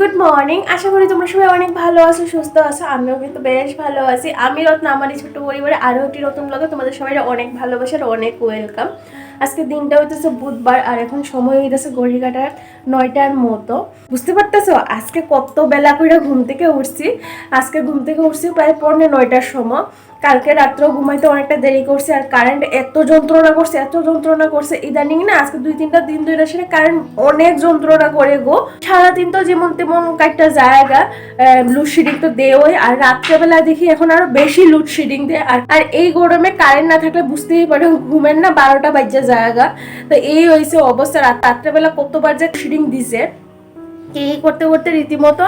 Good morning আশা করি তোমরা সবাই অনেক ভালো আছো, সুস্থ আছো। আমিও কিন্তু বেশ ভালো আছি। আমি রত্ন, আমার এই ছোট্ট পরিবারে আরও একটি নতুন ব্লগে তোমাদের সবাই অনেক ভালোবাসা আর অনেক ওয়েলকাম আজকে দিনটা হইতেছে বুধবার আর এখন সময় হইতেছে ঘড়ি কাটার নয়টার মতো। বুঝতে পারতেছো? আজকে কত বেলা করে ঘুম থেকে উঠছি। আজকে ঘুম থেকে উঠছি প্রায় পৌনে নয়টার সময়। কালকে রাত্রেও ঘুমাইতে অনেকটা দেরি করছে আর কারেন্ট এত যন্ত্রণা করছে, এত যন্ত্রণা করছে। ইদানিং না আজকে দুই তিনটা দিন ধরে সেটা কারেন্ট অনেক যন্ত্রণা করে গো। সারাদিন তো যেমন তেমন কয়েকটা জায়গা লোডশেডিং তো দেওই আর রাত্রেবেলা দেখি এখন আরও বেশি লোডশেডিং দেয়। আর আর এই গরমে কারেন্ট না থাকলে বুঝতেই পারে, ঘুমের না বারোটা বাজে জায়গা। তো এই হয়েছে অবস্থা। রাত রাত্রেবেলা কতবার যে শেডিং দিছে এই করতে করতে রীতিমতো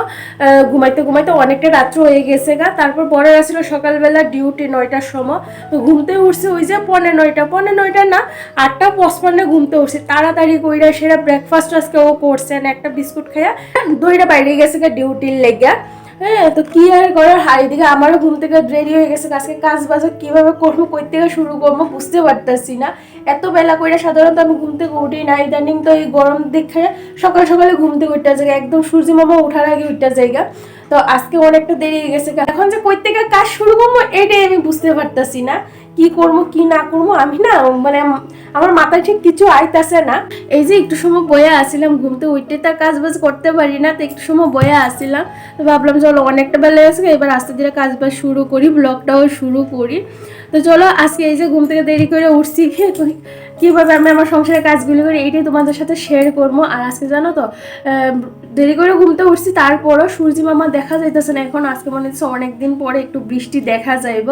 ঘুমাইতে ঘুমাইতে অনেকটা রাত্র হয়ে গেছে গা। তারপর পরে আসছিল সকালবেলা ডিউটি নয়টার সময়। তো ঘুমতে উঠছে ওই যে পনেরো নয়টা পনেরো নয়টা না, আটটা পঁচপান্নে ঘুমতে উঠছে। তাড়াতাড়ি কইরা সেরা ব্রেকফাস্ট আজকে ও করছেন, একটা বিস্কুট খাইয়া দইটা বাইরে গেছে গা ডিউটির লেগে। হ্যাঁ তো কি আর করার? হাই দিকে আমারও ঘুম থেকে দেরি হয়ে গেছে। আজকে কাজ বাজ কীভাবে করব, কই থেকে শুরু করব, বুঝতে পারতেছি না। এত বেলা করে সাধারণত আমি ঘুম থেকে উঠি না। ইদানিং তো এই গরম দেখে সকাল সকালে ঘুম থেকে উঠতে জায়গা একদম সূর্য মামা ওঠার আগে উঠতে জায়গা তো আজকে অনেকটা দেরি হয়ে গেছে। এখন যে কই থেকে কাজ শুরু করব, এটাই আমি বুঝতে পারতাছি না। কি করব, কি না করব, আমি না মানে আমার মাথায় ঠিক কিছু আইতাছে না। এই যে একটু সময় বয়ে আসছিলাম ঘুমতে উঠতে তার কাজ বাজ করতে পারি না, তো একটু সময় বয়ে আসছিলাম তো ভাবলাম, চলো অনেকটা বেলা আছে এবার আস্তে ধীরে কাজ বাজ শুরু করি, ব্লগটাও শুরু করি। তো চলো, আজকে এই যে ঘুম থেকে দেরি করে উঠছি কীভাবে আমি আমার সংসারের কাজগুলো করি এইটাই তোমাদের সাথে শেয়ার করব। আর আজকে জানো তো দেরি করে ঘুমতে উঠছি, তারপরও সূর্যি মামা দেখা যাইতেছে না। এখন আজকে মনে হচ্ছে অনেকদিন পরে একটু বৃষ্টি দেখা যাইব।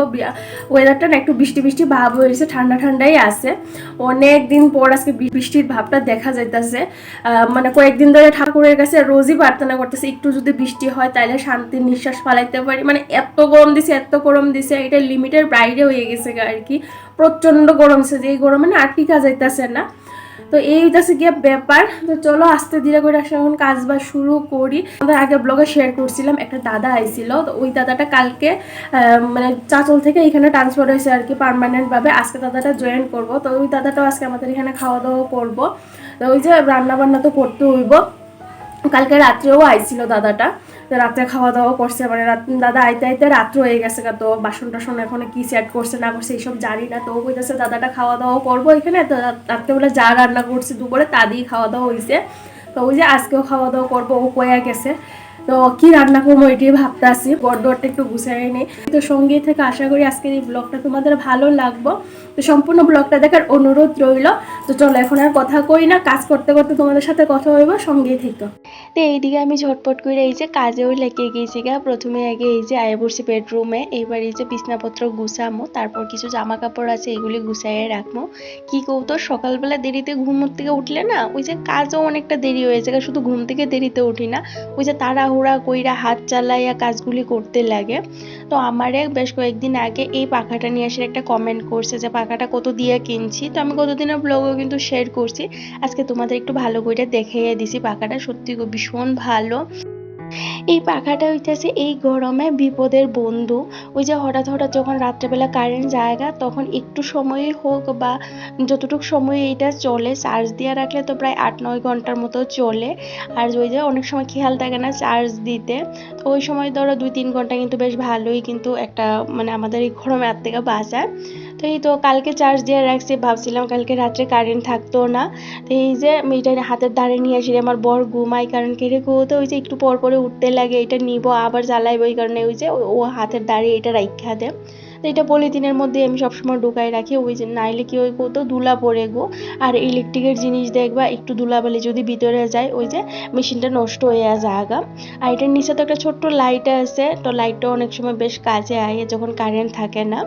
ওয়েদারটা না একটু বৃষ্টি বৃষ্টি ভাব হয়েছে ঠান্ডা ঠান্ডাই আছে। অনেক দিন পর আজকে বৃষ্টির ভাবটা দেখা যাইতেছে। মানে কয়েকদিন ধরে ঠাকুরের কাছে রোজই প্রার্থনা করতেছে, একটু যদি বৃষ্টি হয় তাহলে শান্তির নিঃশ্বাস ফালাইতে পারি। মানে এত গরম দিছে, এত গরম দিছে, এটা লিমিটের বাইরে হয়ে গেছে আর কি। প্রচণ্ড গরম আছে যে এই গরমে না আর টিকা যাইতেছে না। তো এই হচ্ছে গিয়ে ব্যাপার। তো চলো আস্তে ধীরে করে এখন কাজ বাজ শুরু করি। আমাদের আগে ব্লগে শেয়ার করছিলাম, একটা দাদা আইছিল। তো ওই দাদাটা কালকে মানে চাচল থেকে এখানে ট্রান্সফার হয়েছে আর কি পারমানেন্টভাবে আজকে দাদাটা জয়েন করব। তো ওই দাদাটাও আজকে আমাদের এখানে খাওয়া দাওয়া করব। তো ওই যে রান্না বান্না তো করতে হইব। কালকে রাত্রেও আইছিল দাদাটা। রাত্রে খাওয়া দাওয়া করছে মানে দাদা আইতে আইতে রাত্র হয়ে গেছে তো বাসন টাসন এখন কি সেট করছে, না করছে, এইসব জানি না। তো কইতেছে, দাদাটা খাওয়া দাওয়া করব এখানে রাত্রেবেলা যা রান্না করছে দুপুরে তা দিয়ে খাওয়া দাওয়া হয়েছে তো ওই যে আজকেও খাওয়া দাওয়া করব, ও কয়া গেছে। তো কি রান্না করব এটাই ভাবতে আসি বড্ডরটা একটু গুছাই নেই তো সঙ্গেই থেকে আশা করি আজকের এই ব্লগটা তোমাদের ভালো লাগবো। তো সম্পূর্ণ ব্লগটা দেখার অনুরোধ রইল। তো চলো, এখন আর কথা কই না, কাজ করতে করতে তোমাদের সাথে কথা হইব, সঙ্গেই থেকো। তো এইদিকে আমি ঝটপট করে এই যে কাজেও লেগে গেছি গা। প্রথমে আগে এই যে আয় বেডরুমে এইবার এই যে বিছনাপত্র গুছামো, তারপর কিছু জামা কাপড় আছে, এগুলি গুছাইয়ে রাখব কি কৌতো সকালবেলা দেরিতে ঘুম থেকে উঠলে না, ওই যে কাজও অনেকটা দেরি হয়ে যায় শুধু ঘুম থেকে দেরিতে উঠি না। ওই যে তাড়াহুড়া কইরা হাত চালাইয়া কাজগুলি করতে লাগে। তো আমারে বেশ কয়েকদিন আগে এই পাখাটা নিয়ে এসে একটা কমেন্ট করছে যে পাখাটা কত দিয়ে কিনছি, তো আমি কতদিনের ব্লগও কিন্তু শেয়ার করছি। আজকে তোমাদের একটু ভালো করে দেখাইয়া দিছি, পাখাটা সত্যি ভীষণ ভালো। এই পাখাটা হইতেছে এই গরমে বিপদের বন্ধু। ওই যে হঠাৎ হঠাৎ যখন রাত্রেবেলা কারেন্ট জায়গা, তখন একটু সময়ই হোক বা যতটুকু সময় এটা চলে চার্জ দিয়ে রাখলে তো প্রায় আট নয় ঘণ্টার মতো চলে। আর ওই যে অনেক সময় খেয়াল থাকে না চার্জ দিতে। তো ওই সময় ধরো দুই তিন ঘণ্টা কিন্তু বেশ ভালোই কিন্তু একটা মানে আমাদের এই গরমে হাত থেকে বাঁচায়। তো এই তো কালকে চার্জ দিয়ে রাখছি, ভাবছিলাম কালকে রাত্রে কারেন্ট থাকতো না। তো এই যে এটা হাতের ধারে নিয়ে আসি আমার বর ঘুমাই কারণ কেড়ে তো ওই যে একটু পর পরে উঠতে লাগে, এটা নিব, আবার জ্বালাইব ওই কারণে ওই যে ও- হাতের দাঁড়িয়ে এটা রাখা দেয় তো এটা পলিথিনের মধ্যে আমি সবসময় ঢুকাই রাখি, ওই যে নাইলে কি ওই কত ধুলা পড়ে গো। আর ইলেকট্রিকের জিনিস দেখবা, একটু ধুলা বলে যদি ভিতরে যায়, ওই যে মেশিনটা নষ্ট হয়ে যাগা আর এটার নিচে তো একটা ছোট্ট লাইট আছে, তো লাইটটা অনেক সময় বেশ কাজে আয় যখন কারেন্ট থাকে না।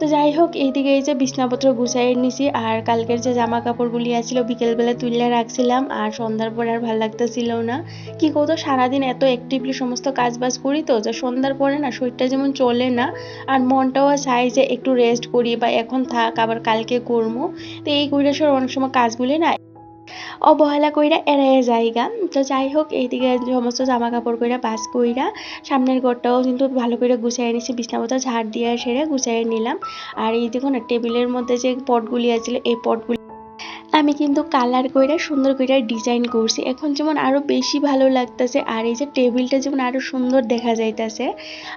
তো যাই হোক, এইদিকে এই যে বিছনাপত্র গুছাই নিছি, আর কালকের যে জামা কাপড়গুলি আছিল বিকেলবেলা তুললে রাখছিলাম, আর সন্ধ্যার পরে আর ভালো লাগতেছিল না। কি করতো সারাদিন এত অ্যাক্টিভলি সমস্ত কাজ বাজ করি তো, যে সন্ধ্যার পরে না শরীরটা যেমন চলে না, আর মনটাও চাই যে একটু রেস্ট করি বা এখন থাক, আবার কালকে করব তো এই কৈরাসের অনেক সময় কাজগুলি না অবহেলা কইরা এড়াইয়া যাইগা। তো যাই হোক এইদিকে সমস্ত জামা কাপড় কইরা, বাস কইরা, সামনের ঘরটাও কিন্তু ভালো করে গুছাই নিছি বিছনাপত্র ঝাড় দিয়ে সেরে গুছাই নিলাম। আর এই দেখুন, টেবিলের মধ্যে যে পটগুলি আছিল, এই পটগুলি আমি কিন্তু কালার কইরা, সুন্দর কইরা ডিজাইন করছি। এখন যেমন আরও বেশি ভালো লাগতেছে, আর এই যে টেবিলটা যেমন আরও সুন্দর দেখা যাইতাছে।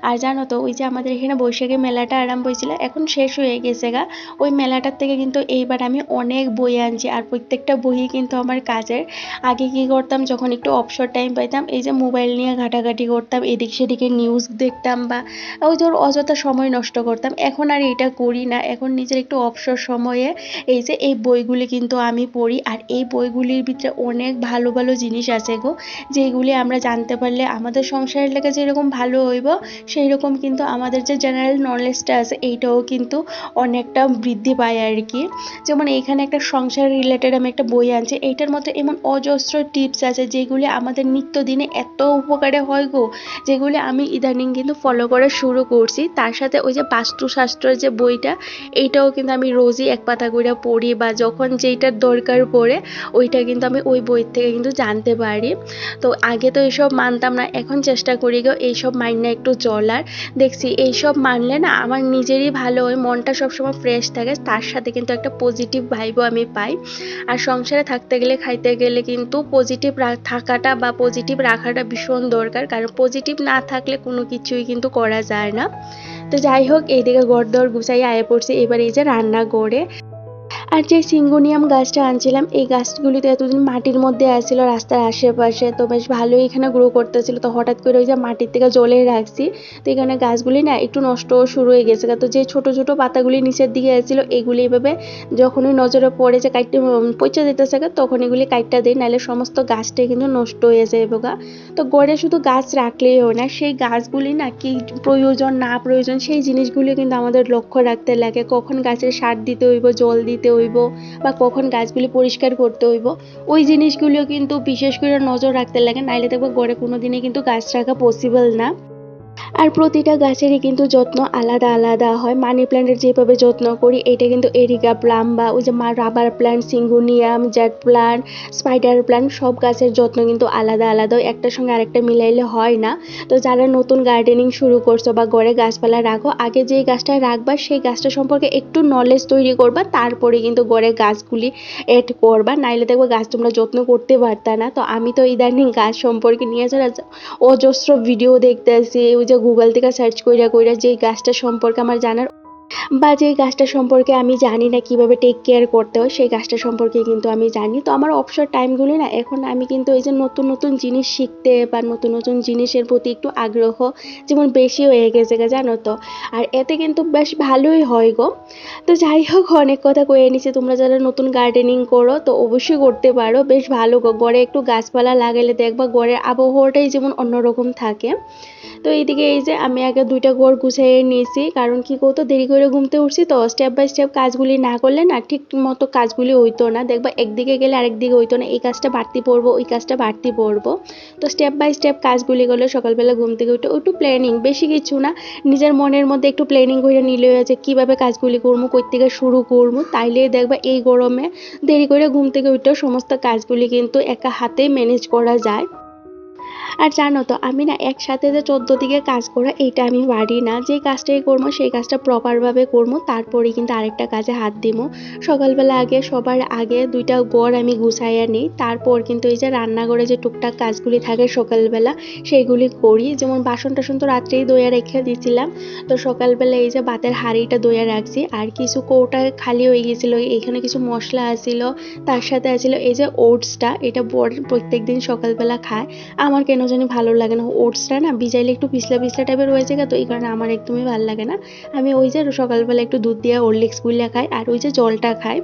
আর জানো তো, ওই যে আমাদের এখানে বৈশাখী মেলাটা আরম্ভ হয়েছিল, এখন শেষ হয়ে গেছে গা। ওই মেলাটার থেকে কিন্তু এইবার আমি অনেক বই আনছি, আর প্রত্যেকটা বই কিন্তু আমার কাজের। আগে কি করতাম, যখন একটু অবসর টাইম পাইতাম, এই যে মোবাইল নিয়ে ঘাটাঘাটি করতাম, এদিক সেদিকে নিউজ দেখতাম বা ওই ধর অযথা সময় নষ্ট করতাম। এখন আর এটা করি না, এখন নিজের একটু অবসর সময়ে এই যে এই বইগুলি কিন্তু আমি পড়ি আর এই বইগুলির ভিতরে অনেক ভালো ভালো জিনিস আছে গো, যেগুলি আমরা জানতে পারলে আমাদের সংসারের লেগে যেরকম ভালো হইব সেই রকম কিন্তু আমাদের যে জেনারেল নলেজটা আছে, এইটাও কিন্তু অনেকটা বৃদ্ধি পায় আর কি যেমন এখানে একটা সংসার রিলেটেড আমি একটা বই আনছি, এইটার মধ্যে এমন অজস্র টিপস আছে যেগুলি আমাদের নিত্যদিনে এত উপকারে হয় গো, যেগুলি আমি ইদানিং কিন্তু ফলো করা শুরু করছি। তার সাথে ওই যে বাস্তুশাস্ত্রের যে বইটা, এইটাও কিন্তু আমি রোজই এক পাতা করে পড়ি বা যখন যেইটার দরকার পড়ে, ওইটা কিন্তু আমি ওই বই থেকে কিন্তু জানতে পারি। তো আগে তো এইসব মানতাম না, এখন চেষ্টা করি গো এইসব মাইন্ড না একটু চলার দেখছি এইসব মানলে না আমার নিজেরই ভালো ওই মনটা সবসময় ফ্রেশ থাকে, তার সাথে কিন্তু একটা পজিটিভ ভাইবও আমি পাই। আর সংসারে থাকতে গেলে, খাইতে গেলে কিন্তু পজিটিভ থাকাটা বা পজিটিভ রাখাটা ভীষণ দরকার, কারণ পজিটিভ না থাকলে কোনো কিছুই কিন্তু করা যায় না। তো যাই হোক, এইদিকে গড়দর গুছাই আয়ে পড়ছি, এবার এই যে রান্না করে আর যে সিঙ্গোনিয়াম গাছটা আনছিলাম এই গাছগুলি তো এতদিন মাটির মধ্যে আসছিল রাস্তার আশেপাশে। তো বেশ ভালোই এখানে গ্রো করতেছিল। তো হঠাৎ করে ওই যে মাটির থেকে জলে রাখছি। তো এখানে গাছগুলি না একটু নষ্ট শুরু হয়ে গেছে। তো যে ছোট ছোট পাতাগুলি নিচের দিকে আসছিল এগুলি এভাবে যখনই নজরে পড়ে যে কাইটে পচে গা, তখন এগুলি কাইটটা দিই নাহলে সমস্ত গাছটাই কিন্তু নষ্ট হয়ে যায় গা। তো গড়ে শুধু গাছ রাখলেই হয় না সেই গাছগুলি না কি প্রয়োজন না প্রয়োজন সেই জিনিসগুলি কিন্তু আমাদের লক্ষ্য রাখতে লাগে। কখন গাছের সার দিতে হইব জল দিতে হইব বা কখন গাছগুলি পরিষ্কার করতে হইব, ওই জিনিসগুলিও কিন্তু বিশেষ করে নজর রাখতে লাগে, নাইলে দেখব গড়ে কোনো দিনে কিন্তু গাছ রাখা পসিবল না। আর প্রতিটা গাছেরই কিন্তু যত্ন আলাদা আলাদা হয়। মানি প্ল্যান্টের যেভাবে যত্ন করি, এটা কিন্তু এরিকা প্লাম বা ওই যে rubber plant syngonium jade plant spider plant সব গাছের যত্ন কিন্তু আলাদা আলাদা একটার সঙ্গে আরেকটা মিলাইলে হয় না। তো যারা নতুন গার্ডেনিং শুরু করছ বা ঘরে গাছপালা রাখো, আগে যেই গাছটা রাখবা, সেই গাছটা সম্পর্কে একটু নলেজ তৈরি করবা, তারপরে কিন্তু ঘরে গাছগুলি এড করবা। নাইলে দেখব গাছ তোমরা যত্ন করতে পারতা না। তো আমি তো ইদানিং গাছ সম্পর্কে নিয়ে যারা অজস্র ভিডিও দেখতেছি, ওই যে গুগল থেকে সার্চ কইরা কইরা যেই গাছটা সম্পর্কে আমার জানার বা যে গাছটা সম্পর্কে আমি জানি না কীভাবে টেক কেয়ার করতে হয়, সেই গাছটা সম্পর্কে কিন্তু আমি জানি। তো আমার অবসর টাইমগুলি না, এখন আমি কিন্তু এই যে নতুন নতুন জিনিস শিখতে বা নতুন নতুন জিনিসের প্রতি একটু আগ্রহ যেমন বেশি হয়ে গেছে গা, জানো তো? আর এতে কিন্তু বেশ ভালোই হয় গো। তো যাই হোক, অনেক কথা কয়ে নিছি তোমরা যারা নতুন গার্ডেনিং করো, তো অবশ্যই করতে পারো। বেশ ভালো গো। গড়ে একটু গাছপালা লাগালে দেখবা গড়ের আবহাওয়াটাই যেমন অন্যরকম থাকে। তো এইদিকে এই যে আমি আগে দুইটা ঘর গুছিয়ে নিয়েছি, কারণ কি করতো দেরি করে ঘুমতে উঠছি তো স্টেপ বাই স্টেপ কাজগুলি না করলে না ঠিক মতো কাজগুলি হইতো না। দেখবা একদিকে গেলে আরেকদিকে হইতো না, এই কাজটা বাড়তি পড়ব, ওই কাজটা বাড়তি পড়ব। তো স্টেপ বাই স্টেপ কাজগুলি করলে সকালবেলা ঘুম থেকে উঠে একটু প্ল্যানিং বেশি কিছু না, নিজের মনের মধ্যে একটু প্ল্যানিং করে নিলে হয়েছে কীভাবে কাজগুলি করব কই থেকে শুরু করব, তাইলে দেখবা এই গরমে দেরি করে ঘুম থেকে উঠেও সমস্ত কাজগুলি কিন্তু একা হাতে ম্যানেজ করা যায়। আর জানো তো, আমি না একসাথে যে চোদ্দ দিকে কাজ করা, এইটা আমি পারি না। যে কাজটাই করব, সেই কাজটা প্রপারভাবে করব তারপরে কিন্তু আরেকটা কাজে হাত দিব। সকালবেলা আগে, সবার আগে দুইটা গড় আমি গুছাইয়া নিই। তারপর কিন্তু এই যে রান্নাঘরে যে টুকটাক কাজগুলি থাকে সকালবেলা, সেইগুলি করি। যেমন বাসন টাসন তো রাত্রেই দইয়া রেখে দিয়েছিলাম তো সকালবেলা এই যে ভাতের হাঁড়িটা দইয়া রাখছি। আর কিছু কৌটা খালি হয়ে গেছিল এখানে কিছু মশলা আসিল তার সাথে আছিল এই যে ওটসটা এটা বর প্রত্যেক দিন সকালবেলা খায়। আমার কেন জানি ভালো লাগে না। ওটসটা না ভিজাইলে একটু পিছলা পিছলা টাইপের হয়েছে তো এই কারণে আমার একদমই ভালো লাগে না। আমি ওই যে সকালবেলা একটু দুধ দিয়ে ওরলিক্স গুলিয়া খাই, আর ওই যে জলটা খাই।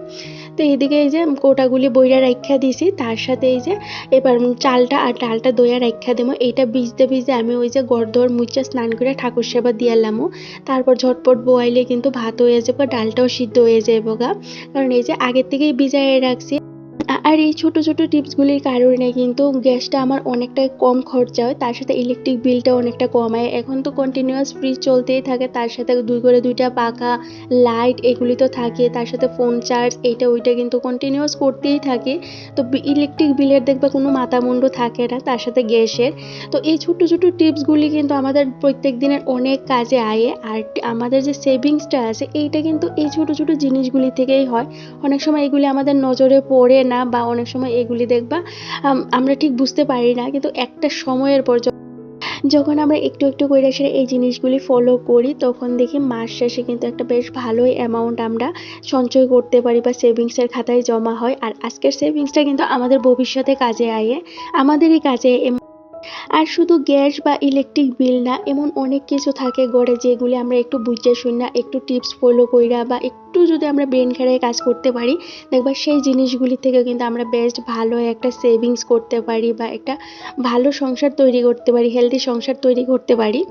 তো এইদিকে এই যে কোটাগুলি বইরা রাখা দিছি, তার সাথে এই যে এবার চালটা আর ডালটা দইয়া রাখা দেবো। এইটা ভিজতে ভিজতে আমি ওই যে গরদর মুচা স্নান করে ঠাকুর সেবা দিয়ালামও তারপর ঝটপট বোয়াইলে কিন্তু ভাত হয়ে যাবে ডালটাও সিদ্ধ হয়ে যাবে গা। কারণ এই যে আগের থেকেই ভিজাইয়ে রাখছি। আর এই ছোট ছোট টিপসগুলির কারণে কিন্তু গ্যাসটা আমার অনেকটাই কম খরচা হয়, তার সাথে ইলেকট্রিক বিলটা অনেকটা কমায় এখন তো কন্টিনিউয়াস ফ্রিজ চলতেই থাকে, তার সাথে দুই করে দুইটা পাখা লাইট এগুলি তো থাকে, তার সাথে ফোন চার্জ এইটা ওইটা কিন্তু কন্টিনিউয়াস করতেই থাকে। তো ইলেকট্রিক বিলের দেখবে কোনো মাথামুন্ড থাকে না, তার সাথে গ্যাসের। তো এই ছোট ছোট টিপসগুলি কিন্তু আমাদের প্রত্যেক দিনের অনেক কাজে আয়ে, আর আমাদের যে সেভিংসটা আছে, এইটা কিন্তু এই ছোট ছোট জিনিসগুলি থেকেই হয়। অনেক সময় এগুলি আমাদের নজরে পড়ে না বা অনেক সময় এগুলি দেখবা আমরা ঠিক বুঝতে পারি না। কিন্তু একটা সময়ের পর যখন আমরা একটু একটু করে সেরে এই জিনিসগুলি ফলো করি, তখন দেখি মাস শেষে কিন্তু একটা বেশ ভালোই অ্যামাউন্ট আমরা সঞ্চয় করতে পারি বা সেভিংসের খাতায় জমা হয়। আর আজকের সেভিংসটা কিন্তু আমাদের ভবিষ্যতে কাজে আয়ে। আমাদেরই কাজে আর শুধু গ্যাস বা ইলেকট্রিক বিল না, এমন অনেক কিছু থাকে গড়ে যেগুলি আমরা একটু বুঝতে শুনি না, একটু টিপস ফলো কইরা বা একটু যদি আমরা ব্রেন খেড়ে কাজ করতে পারি, দেখবা সেই জিনিসগুলি থেকে কিন্তু আমরা বেস্ট ভালো একটা সেভিংস করতে পারি বা একটা ভালো সংসার তৈরি করতে পারি হেলদি সংসার তৈরি করতে পারি।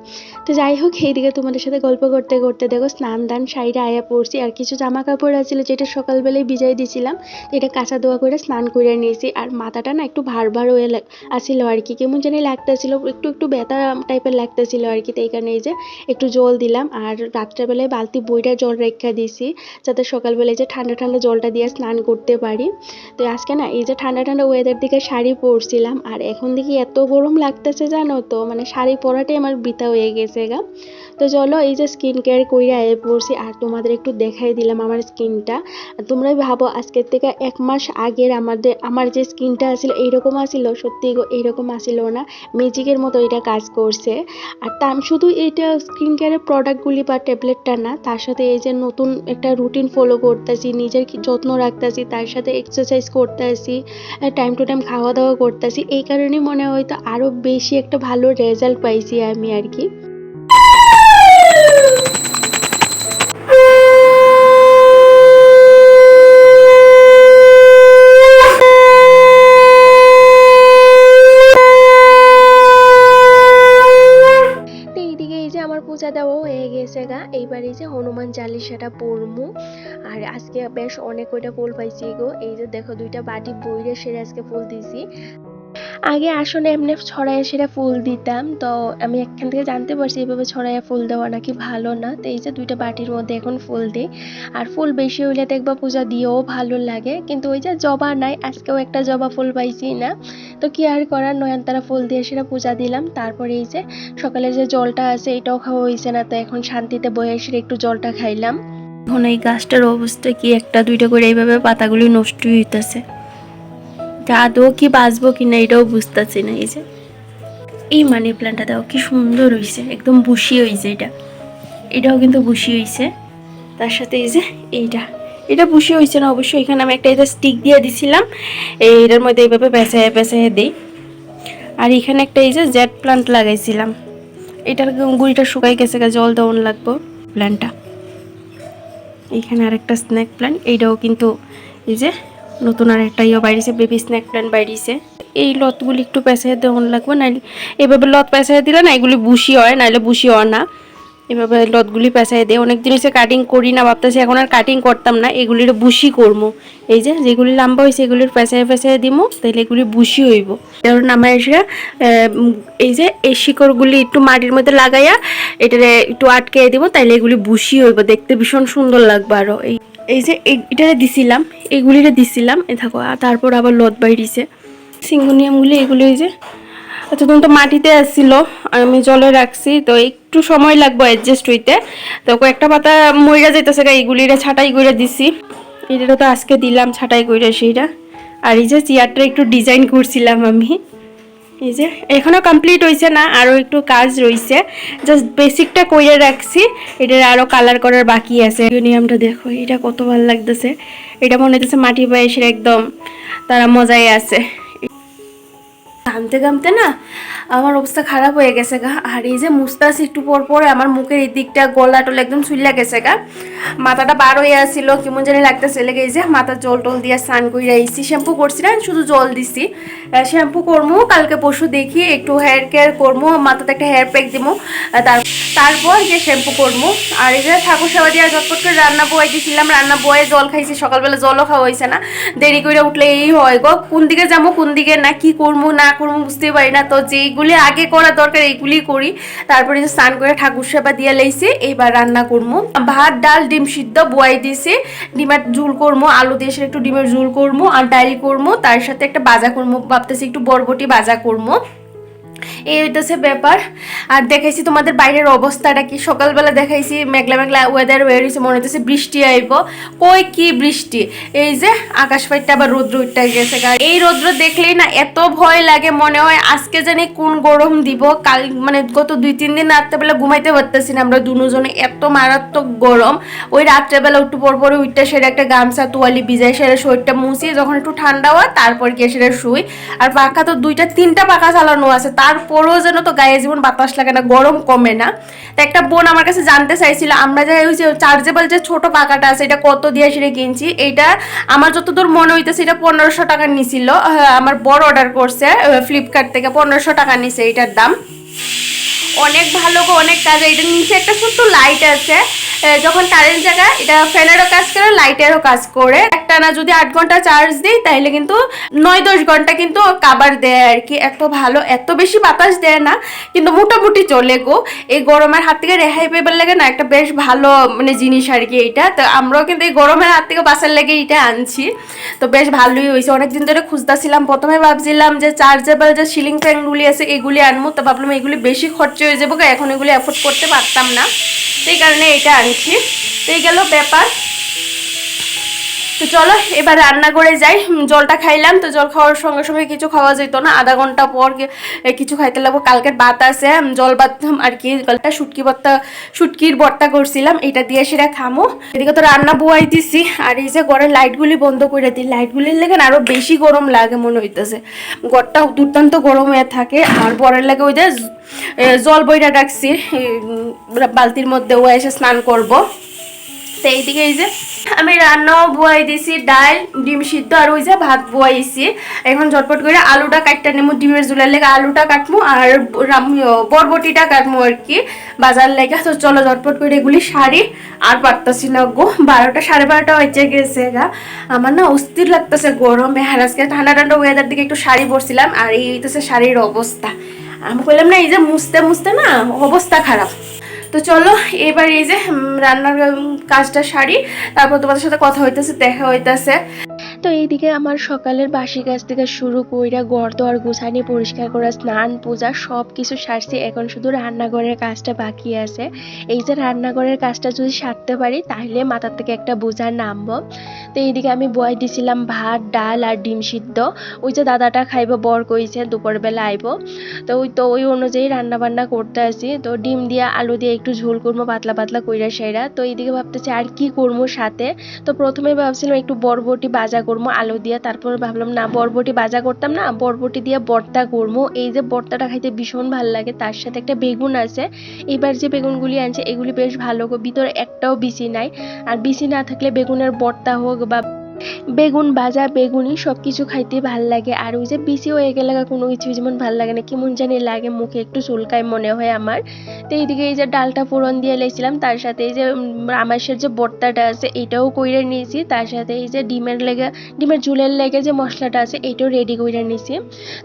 তো যাই হোক, এইদিকে তোমাদের সাথে গল্প করতে করতে দেখো স্নান দান সাইডে আয়া পড়ছি, আর কিছু জামা কাপড় আছিল যেটা সকালবেলায় ভিজাই দিয়েছিলাম এটা কাঁচা দোয়া করে স্নান করে নিয়েছি, আর মাথাটা না একটু ভার ভার হয়ে আসছিল আর কি, কেমন জানি লাগতেছিল একটু একটু ব্যথা টাইপের লাগতেছিল আর কি, তো এখানে কারণে এই যে একটু জল দিলাম আর রাত্রেবেলায় বালতি বইটা জল রেখা দিয়েছি, যাতে সকালবেলায় যে ঠান্ডা ঠান্ডা জলটা দিয়ে স্নান করতে পারি। তো আজকে না এই যে ঠান্ডা ঠান্ডা ওয়েদার দিকে শাড়ি পরছিলাম আর এখন দেখি এত গরম লাগতেছে জানো তো মানে শাড়ি পরাটাই আমার বৃথা হয়ে গেছে গা। তো চলো এই যে স্কিন কেয়ার কইরা এ পড়ছি, আর তোমাদের একটু দেখাই দিলাম আমার স্কিনটা। তোমরাই ভাবো, আজকের থেকে এক মাস আগের আমাদের, আমার যে স্কিনটা আছিল, এইরকম আছিল? সত্যি এইরকম আছিল না। ম্যাজিকের মতো এটা কাজ করছে। আর তা আমি শুধু এইটা স্কিন কেয়ারের প্রোডাক্টগুলি বা ট্যাবলেটটা না, তার সাথে এই যে নতুন একটা রুটিন ফলো করতেছি, নিজের যত্ন রাখতেছি, তার সাথে এক্সারসাইজ করতেছি টাইম টু টাইম খাওয়া দাওয়া করতেছি, এই কারণেই মনে হয় তো আরও বেশি একটা ভালো রেজাল্ট পাইছি আমি আর কি। পূজা দেওয়াও হয়ে গেছে গা। এইবার এই যে হনুমান চালিশাটা পড়মু। আর আজকে বেশ অনেক কয়টা ফুল পাইছি গো। এই যে দেখো দুইটা বাটি বইরে সেরে আজকে ফুল দিছি। আগে আসলে এমনি ছড়াইয়া সেরা ফুল দিতাম, তো আমি এখান থেকে জানতে পারছি এভাবে ছড়াইয়া ফুল দেওয়া নাকি ভালো না। তো এই যে দুইটা বাটির মধ্যে এখন ফুল দিই। আর ফুল বেশি হইলে দেখবা পূজা দিয়েও ভালো লাগে। কিন্তু ওই যে জবা নাই, আজকেও একটা জবা ফুল পাইছি না। তো কি আর করার? নয়নতারা ফুল দিয়ে সেটা পূজা দিলাম। তারপরে এই যে সকালে যে জলটা আছে এটাও খাওয়া হয়েছে না, তো এখন শান্তিতে বয়ে এসে একটু জলটা খাইলাম। এখন এই গাছটার অবস্থা কি? একটা দুইটা করে এইভাবে পাতাগুলি নষ্ট হইতেছে। তা আদৌ কি বাঁচবো কি না এটাও বুঝতেছি না, এই যে। এই মানি প্ল্যান্টটা দাও কি সুন্দর হইছে, একদম বুশি হয়েছে এটা। এটাও কিন্তু বুশি হইছে। তার সাথে এই যে এইটা। এটা বুশি হইছে না, অবশ্যই এখানে আমি একটা এটা স্টিক দিয়ে দিছিলাম। এটার মধ্যে এইভাবে পেঁচায় পেঁচায় দিই। আর এখানে একটা এই যে জেড প্লান্ট লাগাইছিলাম। এটার গুড়িটা শুকাই গেছে জল দেওয়ান লাগবো প্ল্যান্টটা এইখানে আরেকটা স্ন্যাক প্ল্যান্ট এইটাও কিন্তু এই যে নতুন আর একটা ইয়ে বাইরেছে বেবি স্ন্যাক প্ল্যান্ট বাইরেছে। এই লতগুলি একটু পেঁচাই দেওয়ান লাগবে, নাইলে এভাবে লত পেঁচাই দিলে না এগুলি বুশি হয়, নাইলে বুশি হয় না। এভাবে লতগুলি পেঁচাই দিয়ে অনেক জিনিসে কাটিং করি না, ভাবতেছি এখন আর কাটিং করতাম না, এগুলির বুশি করব। এই যে, যেগুলি লম্বা হয়েছে, এগুলির পেঁচাই পেঁচাই দিব তাহলে এগুলি বুশি হইব। কারণ আমার এসে এই যে, এই শিকড়গুলি একটু মাটির মধ্যে লাগাইয়া, এটারে একটু আটকে দিব, তাইলে এগুলি বুশি হইব। দেখতে ভীষণ সুন্দর লাগবে আরও। এই এই যে এটারে দিছিলাম, এগুলিরে দিছিলাম এ থাকো, আর তারপর আবার লত বাইরিছে। সিঙ্গোনিয়ামগুলি এগুলি এই যে আচ্ছা তুমি তো মাটিতে আসছিল আমি জলে রাখছি, তো একটু সময় লাগবে অ্যাডজাস্ট হইতে। তো কয়েকটা পাতা মইরা যাইতেছে গা এইগুলিরে ছাটাই করে দিছি। এটা তো আজকে দিলাম, ছাটাই করে সেইটা আর এই যে চেয়ারটা একটু ডিজাইন করছিলাম আমি। এই যে, এখনও কমপ্লিট হয়েছে না আরও একটু কাজ রয়েছে জাস্ট বেসিকটা কইরে রাখছি, এটার আরও কালার করার বাকি আছে। ইউনিয়ামটা দেখো, এটা কত ভালো লাগতেছে। এটা মনে হচ্ছে মাটি বয়সের একদম, তারা মজাই আছে। ঘামতে ঘামতে না আমার অবস্থা খারাপ হয়ে গেছে গা। আর এই যে মুস্তাস একটু পর পরে আমার মুখের এই দিকটা, গলা টল একদম চুইলা গেছে গা। মাথাটা বার হয়ে আসছিল কেমন জানি লাগতেছে, লেগে এই যে মাথা জল টল দিয়ে স্নান করে আইসি শ্যাম্পু করছি না, শুধু জল দিছি। শ্যাম্পু করব কালকে পরশু দেখি একটু হেয়ার কেয়ার করব মাথাতে একটা হেয়ার প্যাক দিবো তার তারপর যে শ্যাম্পু করব। আর এই যে ঠাকুর সেবা দিয়ে ঝটপট করে রান্না বয়ে দিয়েছিলাম রান্না বয়ে জল খাইছি, সকালবেলা জলও খাওয়া হয়েছে না। দেরি করে উঠলে এই হয় গো। কোন দিকে যাব, কোন দিকে না, কি করব, না করব বুঝতে পারি না। তো যেইগুলি আগে করা দরকার এইগুলি করি। তারপরে যে স্নান করে ঠাকুর সেবা দিয়ে লাইছি, এইবার রান্না করব। ভাত, ডাল, ডিম সিদ্ধ বয়াই দিয়েছি ডিমের ঝুল করব, আলু দিয়ে একটু ডিমের ঝুল করব, আর ডাল করব। তার সাথে একটা বাজা করব, ভাবতেছি একটু বরবটি বাজা করব। এই হইতেছে ব্যাপার। আর দেখাইছি তোমাদের বাইরের অবস্থাটা কি? সকালবেলা দেখাইছি মেঘলা মেঘলা ওয়েদার হয়ে রয়েছে মনে হইতেছে বৃষ্টি আইব। কই কি বৃষ্টি? এই যে আকাশ ফাইটটা আবার রৌদ্র উঠতে গেছে। এই রৌদ্র দেখলেই না এত ভয় লাগে, মনে হয় আজকে জানি কোন গরম দিব। কাল মানে গত দুই তিন দিন রাত্রেবেলা ঘুমাইতে পারতেছি না আমরা দুজনে, এত মারাত্মক গরম। ওই রাত্রেবেলা একটু পর পরে উঠতে সেটা একটা গামছা, তোয়ালি ভিজাই সেটা শরীরটা মুছিয়ে যখন একটু ঠান্ডা হয়, তারপর গিয়ে সেটা শুই। আর পাখা তো দুইটা, তিনটা পাখা চালানো আছে তারপরেও যেন তো গায়ে জীবন বাতাস লাগে না, গরম কমে না। তো একটা বোন আমার কাছে জানতে চাইছিল, আমরা যে ওই যে চার্জেবল যে ছোট পাকাটা আছে, এটা কত দিয়ে সেটা কিনছি এইটা আমার যতদূর মনে হইতেছে এটা পনেরোশো টাকা নিছিল। আমার বড় অর্ডার করছে ফ্লিপকার্ট থেকে পনেরোশো টাকা নিছে এটার দাম। অনেক ভালো গো, অনেক কাজ এটা নিচে একটা ছোট্ট লাইট আছে। যখন কারেন্ট জায়গা এটা ফ্যানেরও কাজ করে লাইটেরও কাজ করে। একটা না যদি আট ঘণ্টা চার্জ দিই, তাহলে কিন্তু নয় দশ ঘণ্টা কিন্তু কাবার দেয় আর কি। এত ভালো, এত বেশি বাতাস দেয় না, কিন্তু মোটামুটি চলে গো। এই গরমের হাত থেকে রেহাই পেবার লাগে না, একটা বেশ ভালো মানে জিনিস আর কি এইটা। তো আমরাও কিন্তু এই গরমের হাত থেকে বাঁচার লেগে এটা আনছি। তো বেশ ভালোই হয়েছে। অনেকদিন ধরে খুঁজতেছিলাম, প্রথমে ভাবছিলাম যে চার্জেবল যে সিলিং ফ্যানগুলি আছে, এগুলি আনব। তো ভাবলাম এগুলি বেশি খরচ হয়ে যাব এখন এগুলি অ্যাফোর্ড করতে পারতাম না। সেই কারণে এটা আনছি। তো এই গেল ব্যাপার। তো চলো, এবার রান্না করে যাই জলটা খাইলাম, তো জল খাওয়ার সঙ্গে সঙ্গে কিছু খাওয়া যেত না। আধা ঘণ্টা পর কিছু খাইতে লাগবো। কালকের ভাত আছে জল ভাত আর কি। কালটা শুটকি ভর্তা, শুটকির ভর্তা করছিলাম। এটা দিয়ে সেটা খামো। এদিকে তো রান্না বোয়াই দিছি আর এই যে ঘরের লাইটগুলি বন্ধ করে দিই। লাইটগুলির লেগে না আরও বেশি গরম লাগে মনে হইতেছে। ঘরটা দুর্দান্ত গরম হয়ে থাকে। আর পরের লাগে ওই যে জল বইটা রাখছি। বালতির মধ্যে ও এসে স্নান করব। তো এই যে, আমি রান্নাও বুয়াই দিছি ডাল ডিম সিদ্ধ আর ওই যে ভাত বুয়াইছি এখন ঝটপট করে আলুটা কাটতে নেব ডিমের জুলের লেগে আলুটা কাটমু আর বরবটিটা কাটমু আর কি বাজার লেগে। তো চলো ঝটপট করে এগুলি শাড়ি আর পারতাছি না গো। বারোটা সাড়ে বারোটা হয়েছে গেছে গা। আমার না অস্থির লাগতেছে গরমে আজকে ঠান্ডা ঠান্ডা ওয়েদার দিকে একটু শাড়ি পরছিলাম আর এই হইতেছে শাড়ির অবস্থা আমি বললাম না, এই যে মুছতে মুছতে না অবস্থা খারাপ তো চলো, এবার এই যে রান্নার কাজটা সারি। তারপর তোমাদের সাথে কথা হইতেছে, দেখা হইতেছে। তো এইদিকে আমার সকালের বাসি কাজ থেকে শুরু কইরা ঘর দোয়ার গুছানি, পরিষ্কার করা, স্নান, পূজা সব কিছু সারছি। এখন শুধু রান্নাঘরের কাজটা বাকি আছে। এই যে রান্নাঘরের কাজটা যদি সারতে পারি, তাহলে মাথার থেকে একটা বোঝা নামবো। তো এইদিকে আমি বয় দিছিলাম ভাত, ডাল আর ডিম সিদ্ধ। ওই যে দাদাটা খাইব, বর কইছে দুপুরবেলা আইব। তো ওই তো ওই অনুযায়ী রান্না বান্না করতে আসি তো ডিম দিয়ে আলু দিয়ে একটু ঝোল করব, পাতলা পাতলা কইরা সেরা। তো এইদিকে ভাবতেছি আর কি করব সাথে? তো প্রথমে ভাবছিলাম একটু বরবটি বাজা আলু দিয়ে তারপর ভাবলাম, না, বরবটি ভাজা করতাম না, বরবটি দিয়ে বর্তা করব এই যে বর্তাটা খাইতে ভীষণ ভালো লাগে, তার সাথে একটা বেগুন আছে। এবার যে বেগুনগুলি আনছে, এগুলি বেশ ভালো ভিতরে একটাও বিচি নাই। আর বিচি না থাকলে বেগুনের বর্তা হোক বা বেগুন ভাজা বেগুনি সব কিছু খাইতে ভালো লাগে। আর ওই যে বিচি হয়ে গেলে কোনো কিছু যেমন ভালো লাগে না। কেমন জানি লাগে, মুখে একটু চুলকায় মনে হয় আমার। তো এইদিকে এই যে ডালটা ফোড়ন দিয়ে লেছিলাম তার সাথে এই যে আমাশের যে ভর্তাটা আছে, এটাও কইরে নিয়েছি। তার সাথে এই যে ডিমের লেগে, ডিমের ঝুলের লেগে যে মশলাটা আছে, এটাও রেডি করে নিয়েছি।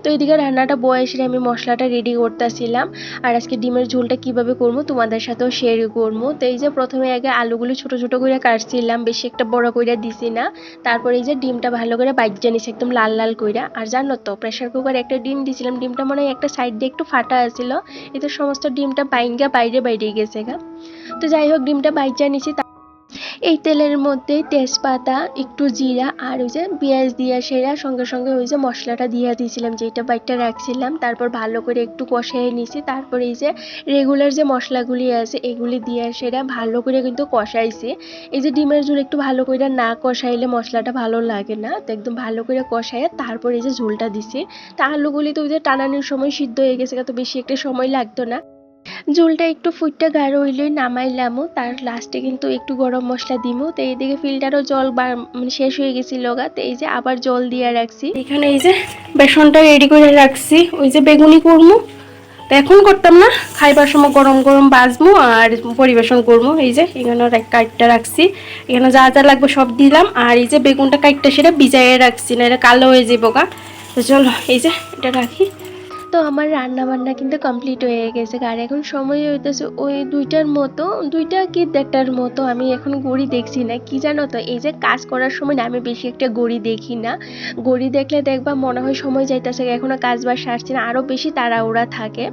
তো এইদিকে রান্নাটা বয়সে আমি মশলাটা রেডি করতেছিলাম। আর আজকে ডিমের ঝোলটা কীভাবে করব তোমাদের সাথেও শেয়ার করব। তো এই যে প্রথমে আগে আলুগুলো ছোট ছোট করে কাটছিলাম, বেশি একটা বড় করে দিছি না। তারপরে এই যে ডিমটা ভালো করে বাইজা নিছে, একদম লাল লাল কইরা। আর জানো তো প্রেসার কুকারে একটা ডিম দিছিলাম, ডিমটা মনে হয় একটা সাইড দিয়ে একটু ফাটা আছিল। এতে সমস্ত ডিমটা বাইঙ্গা বাইরে বাইরে গেছে গা। তো যাই হোক, ডিমটা বাইজা নিছি এই তেলের মধ্যে তেজপাতা, একটু জিরা আর ওই যে পেঁয়াজ দিয়া সেরা, সঙ্গে সঙ্গে ওই যে মশলাটা দিয়ে দিয়েছিলাম যেটা বাইটটা রাখছিলাম, তারপর ভালো করে একটু কষাই নিছি, তারপর এই যে রেগুলার যে মশলাগুলি আছে, এগুলি দিয়ে সেরা ভালো করে কিন্তু কষাইছি। এই যে ডিমের ঝোল একটু ভালো করে না কষাইলে মশলাটা ভালো লাগে না, তো একদম ভালো করে কষাইয়ে তারপর এই যে ঝোলটা দিছি। তা আলুগুলি তো ওই যে টানানোর সময় সিদ্ধ হয়ে গেছে, তো বেশি একটা সময় লাগতো না। ঝোলটা একটু ফুটটা গাঢ় হইলেই নামাইলামও, তার লাস্টে কিন্তু একটু গরম মশলা দিমু তো এইদিকে ফিল্টারও জল মানে শেষ হয়ে গেছিল গা, তো এই যে আবার জল দিয়ে রাখছি। এখানে এই যে বেসনটা রেডি করে রাখছি, ওই যে বেগুনি করব তো এখন করতাম না, খাইবার সময় গরম গরম বাজমু আর পরিবেশন করব এই যে এখানে কাইটটা রাখছি, এখানে যা যা লাগবে সব দিলাম। আর এই যে বেগুনটা কাইটটা সেটা ভিজাইয়ে রাখছি না এটা কালো হয়ে যাব গা। তো চলো, এই যে এটা রাখি। তো আমার রান্না বান্না কিন্তু কমপ্লিট হয়ে গেছে। আর এখন সময় হইতেছে ওই দুইটার মতো, দুইটা কি দেড়টার মতো আমি এখন গড়ি দেখছি না। কি জানো তো, এই যে কাজ করার সময় না আমি বেশি একটা গড়ি দেখি না। গড়ি দেখলে দেখবা মনে হয় সময় যাইতেছে, এখনও কাজ বাজ সারছি না আরও বেশি তাড়াহুড়া থাকে।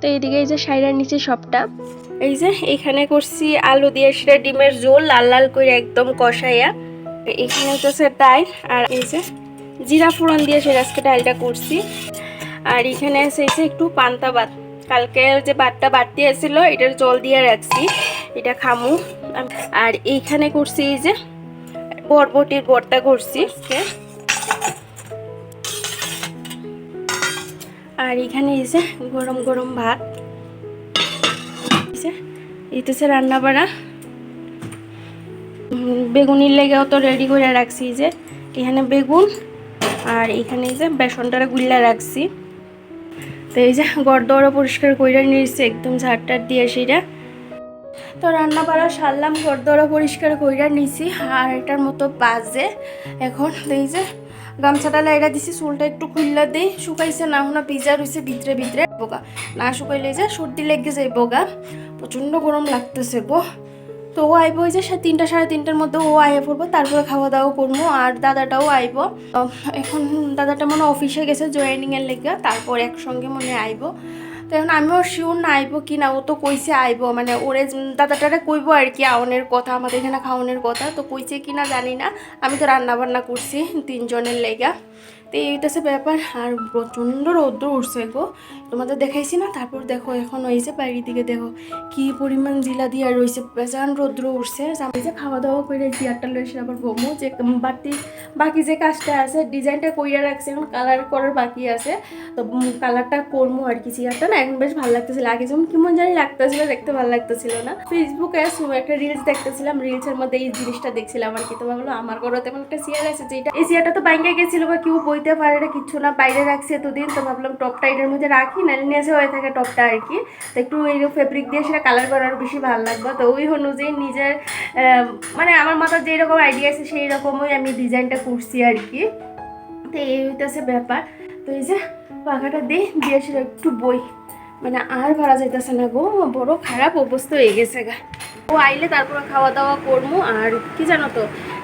তো এদিকে এই যে সাইরার নিচে সবটা, এই যে এখানে করছি আলু দিয়ে সেটা ডিমের ঝোল, লাল লাল করে একদম কষাইয়া। এখানে হচ্ছে ডাল আর এই যে জিরা ফোড়ন দিয়ে সে আজকে ডালটা করছি। আর এখানে এই একটু পান্তা ভাত। কালকে যে ভাতটা বাড়তি আসছিল এটার জল দিয়ে রাখছি, এটা খামু। আর এইখানে করছি এই যে বরবটির ভর্তা করছি। আর এখানে এই যে গরম গরম ভাত। এইতেছে রান্না বাড়া বেগুনির লেগেও তো রেডি করে রাখছি যে। এখানে বেগুন আর এখানে এই যে বেসনটা গুল্লা রাখছি। তো এই যে গড়দড়া পরিষ্কার করে নিয়েছি, একদম ঝাড়টার দিয়ে সেটা। তো রান্না বাড়া সারলাম গড়দড়া পরিষ্কার কইরা নিয়েছি আর এটার মতো বাজে। এখন এই যে গামছাটা লাইরা দিছি, চুলটা একটু খুললা দিই, শুকাইছে, না হনা ভিজা রয়েছে ভিতরে ভিতরে বোগা না শুকাইলে যে সর্দি লেগে যায় বোগা প্রচণ্ড গরম লাগতেছে গো। তো ও আইব ওই যে তিনটা, সাড়ে তিনটার মধ্যে ও আইয়া পড়ব, তারপরে খাওয়া দাওয়া করব, আর দাদাটাও আইব। এখন দাদাটা মনে অফিসে গেছে জয়েনিংয়ের লেগে, তারপর একসঙ্গে মনে আইব। তো এখন আমিও শিওর না আইব কি না, ও তো কইছে আইব মানে ওরে দাদাটারে কইবো আর কি আওনের কথা, আমাদের এখানে খাওয়ানোর কথা। তো কইছে কি না জানি না, আমি তো রান্না বান্না করছি তিনজনের লেগা। তো এই হইতেছে ব্যাপার। আর প্রচণ্ড রৌদ্র উঠছে গো। তোমাদের দেখাইছি না? তারপর দেখো, এখন হয়েছে বাইরের দিকে দেখো, কি পরিমাণ জিলা দিয়া রয়েছে। বেজান রৌদ্র উঠছে। যে খাওয়া দাওয়া করে জিয়ারটা লয়েছে আবার বমু যে বাড়তি, বাকি যে কাজটা আছে, ডিজাইনটা কইরা রাখছে। এখন কালার করার বাকি আছে। তো কালারটা করব আর কি। চেয়ারটা না এখন বেশ ভালো লাগতেছিল। আগে যেমন কেমন জানি লাগতেছিল, দেখতে ভালো লাগতেছিল না। ফেসবুকে একটা রিলস দেখতেছিলাম। রিলসের মধ্যে এই জিনিসটা দেখছিলাম আর কি। তো ভাবলো আমার ঘরে তেমন একটা চেয়ার আছে যেটা এই চেয়ারটা তো বাইঙ্গে গেছিল বা কেউ বইতে পারে না কিচ্ছু না, বাইরে রাখছি এতদিন, তো ভাবলাম টপটা এটার মধ্যে রাখি না আসে হয়ে থাকে টপটা আর কি। তো একটু এই ফেব্রিক দিয়ে সেটা কালার করার বেশি ভালো লাগবে। তো ওই অনুযায়ী নিজের মানে আমার মাথার যেই রকম আইডিয়া আছে সেই রকমই আমি ডিজাইনটা করছি আর কি। তো এই হইতেছে ব্যাপার। তো এই যে পাখাটা দিয়ে দিয়ে সেটা একটু বই। মানে আর ভাড়া যাইতেছে না গো, বড় খারাপ অবস্থা হয়ে গেছে গা। ও আইলে তারপরে খাওয়া দাওয়া করব আর কি জানো তো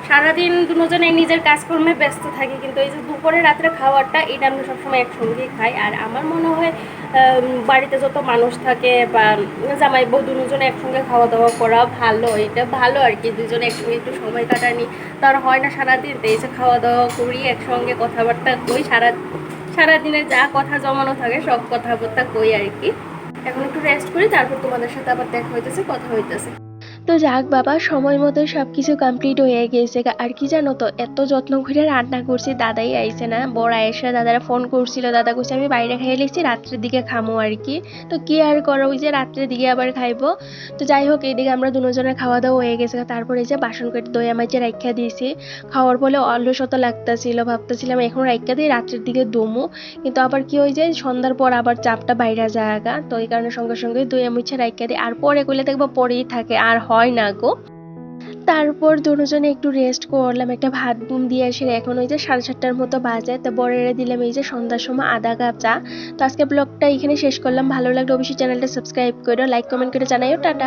সারাদিন দুজনে নিজের কাজকর্মে ব্যস্ত থাকি, কিন্তু এই যে দুপুরে রাত্রে খাওয়ারটা এটা আমরা সবসময় একসঙ্গেই খাই। আর আমার মনে হয় বাড়িতে যত মানুষ থাকে বা জামাই বউ দুজনে একসঙ্গে খাওয়া দাওয়া করা ভালো, এটা ভালো আর কি, দুজনে একসঙ্গে একটু সময় কাটানি। তার হয় না সারাদিন এই যে খাওয়া দাওয়া করি, একসঙ্গে কথাবার্তা কই, সারা, সারাদিনে যা কথা জমানো থাকে, সব কথাবার্তা কই আর কি। এখন একটু রেস্ট করি, তারপর তোমাদের সাথে আবার দেখা হইতেছে, কথা হইতেছে। তো যাক বাবা, সময় মতো সব কিছু কমপ্লিট হয়ে গেছে আর কি জানো তো, এত যত্ন করে রান্না করছি, দাদাই আইছে না। বড় আয়েসা দাদারা ফোন করছিল, দাদা কইছে, আমি বাইরে খাইয়ে লেছি, রাত্রের দিকে খামো আর কি। তো কি আর করো, ওই যে রাত্রের দিকে আবার খাইবো। তো যাই হোক, এইদিকে আমরা দুজনের খাওয়া দাওয়া হয়ে গেছে তারপরে যে বাসন কেটে দই আমাকে রাইখা দিয়েছি, খাওয়ার ফলে অলসত লাগতাছিল, ভাবতেছিলাম এখন রাইখা দিই রাত্রের দিকে দমু কিন্তু আবার কি হয়ে যায় সন্ধ্যার পর আবার চাপটা বাইরে যায় তো এই কারণে সঙ্গে সঙ্গে দই আমুচ্ছে রাইখা দিই। আর পরে করলে দেখব পরেই থাকে, আর হয় না গো। তারপর দুজনে একটু রেস্ট করলাম, একটা ভাত বুম দিয়ে এসে এখন ওই যে সাড়ে সাতটার মতো বাজে, তো বরেরে দিলাম এই যে সন্ধ্যার সময় আধা কাপ চা। তো আজকে ব্লগটা এখানে শেষ করলাম। ভালো লাগলে অবশ্যই চ্যানেলটা সাবস্ক্রাইব করো লাইক কমেন্ট করে জানাইও, টাটা।